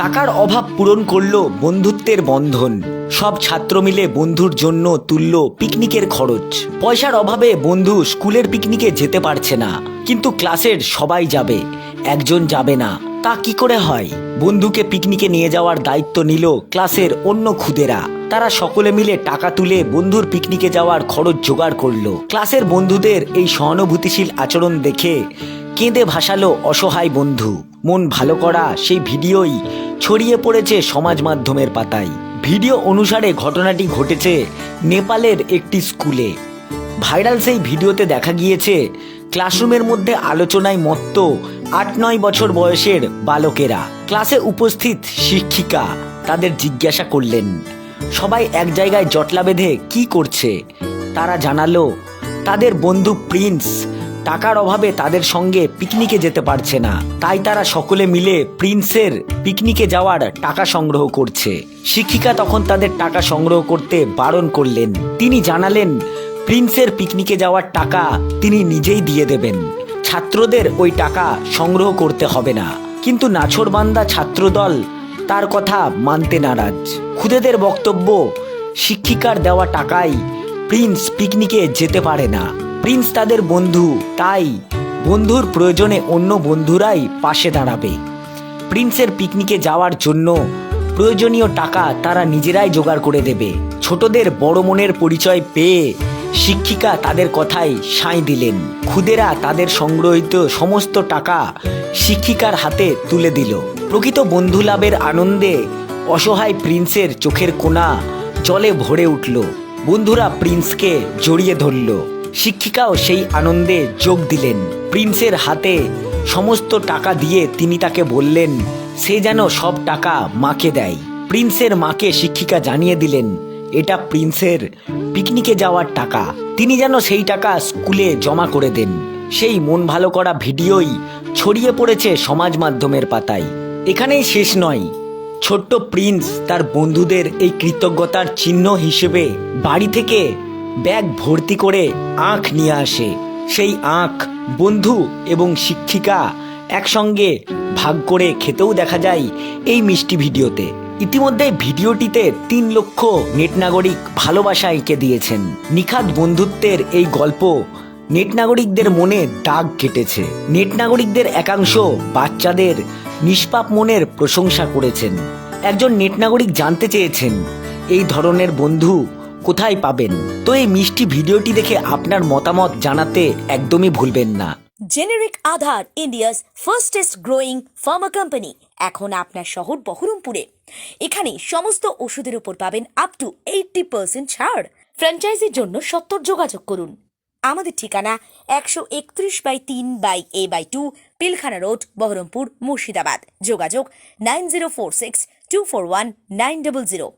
টাকার অভাব পূরণ করল বন্ধুত্বের বন্ধন। সব ছাত্র মিলে বন্ধুর জন্য তুলল পিকনিকের খরচ। পয়সার অভাবে বন্ধু স্কুলের পিকনিকে যেতে পারছে না, কিন্তু ক্লাসের সবাই যাবে, একজন যাবে না। তা কি করে হয়? বন্ধুকে পিকনিকে নিয়ে যাওয়ার দায়িত্ব নিল ক্লাসের অন্য খুদেরা। তারা সকলে মিলে টাকা তুলে বন্ধুর পিকনিকে যাওয়ার খরচ জোগাড় করল। ক্লাসের বন্ধুদের এই সহানুভূতিশীল আচরণ দেখে কেঁদে ভাসালো অসহায় বন্ধু। মন ভালো করা সেই ভিডিওই ছড়িয়ে পড়েছে সমাজ মাধ্যমের পাতায়। ভিডিও অনুসারে ঘটনাটি ঘটেছে নেপালের একটি স্কুলে। ভাইরাল সেই ভিডিওতে দেখা গিয়েছে, ক্লাসরুমের মধ্যে আলোচনায় মত্ত আট নয় বছর বয়সের বালকেরা। ক্লাসে উপস্থিত শিক্ষিকা তাদের জিজ্ঞাসা করলেন, সবাই এক জায়গায় জটলা বেঁধে কি করছে? তারা জানালো, তাদের বন্ধু প্রিন্স টাকার অভাবে তাদের সঙ্গে পিকনিকে যেতে পারছে না। তাই তারা সকলে মিলে প্রিন্সের পিকনিকে যাওয়ার টাকা সংগ্রহ করছে। শিক্ষিকা তখন তাদের টাকা সংগ্রহ করতে বারণ করলেন। তিনি জানালেন, প্রিন্সের পিকনিকে যাওয়ার টাকা তিনি নিজেই দিয়ে দেবেন। ছাত্রদের ওই টাকা সংগ্রহ করতে হবে না। কিন্তু নাছোড়বান্দা ছাত্রদল তার কথা মানতে নারাজ। খুদেদের বক্তব্য, শিক্ষিকার দেওয়া টাকায় প্রিন্স পিকনিকে যেতে পারে না। প্রিন্স তাদের বন্ধু। তাই বন্ধুর প্রয়োজনে অন্য বন্ধুরাই পাশে দাঁড়াবে। প্রিন্সের পিকনিকে যাওয়ার জন্য প্রয়োজনীয় টাকা তারা নিজেরাই জোগাড় করে দেবে। ছোটদের বড় মনের পরিচয় পেয়ে শিক্ষিকা তাদের কথায় সাঁই দিলেন। খুদেরা তাদের সংগ্রহিত সমস্ত টাকা শিক্ষিকার হাতে তুলে দিল। প্রকৃত বন্ধু লাভের আনন্দে অসহায় প্রিন্সের চোখের কোণা জলে ভরে উঠল। বন্ধুরা প্রিন্সকে জড়িয়ে ধরল। শিক্ষিকাও সেই আনন্দে যোগ দিলেন। প্রিন্সের হাতে সমস্ত টাকা দিয়ে তিনি তাকে বললেন, সে যেন সব টাকা মাকে দেয়। প্রিন্সের মাকে শিক্ষিকা জানিয়ে দিলেন, এটা প্রিন্সের পিকনিকে যাওয়ার টাকা। তিনি যেন সেই টাকা স্কুলে জমা করে দেন। সেই মন ভালো করা ভিডিওই ছড়িয়ে পড়েছে সমাজ মাধ্যমের পাতায়। এখানেই শেষ নয়, ছোট্ট প্রিন্স তার বন্ধুদের এই কৃতজ্ঞতার চিহ্ন হিসেবে বাড়ি থেকে ব্যাগ ভর্তি করে আখ নিয়ে আসে। সেই আখ বন্ধু এবং শিক্ষিকা একসঙ্গে ভাগ করে খেতেও দেখা যায় এই মিষ্টি ভিডিওতে। ইতিমধ্যে ভিডিওটিতে তিন লক্ষ নেট নাগরিক ভালোবাসা এঁকে দিয়েছেন। নিখাত বন্ধুত্বের এই গল্প নেট নাগরিকদের মনে দাগ কেটেছে। নেট নাগরিকদের একাংশ বাচ্চাদের নিষ্পাপ মনের প্রশংসা করেছেন। একজন নেট নাগরিক জানতে চেয়েছেন, এই ধরনের বন্ধু কোথায় পাবেন? তো এই মিষ্টি ভিডিওটি দেখে আপনার মতামত জানাতে একদমই ভুলবেন না। Generic Aadhaar, India's fastest growing pharma company, এখন আপনার শহর বহরমপুরে। এখানে সমস্ত ওষুধের উপর পাবেন আপ টু এইটটি পার্সেন্ট ছাড়। ফ্র্যাঞ্চাইজির জন্য সত্তর যোগাযোগ করুন। আমাদের ঠিকানা একশো একত্রিশ বাই তিন by A by two, Pilkhana road, Berhampore, Murshidabad. যোগাযোগ nine zero four six two four one nine double zero.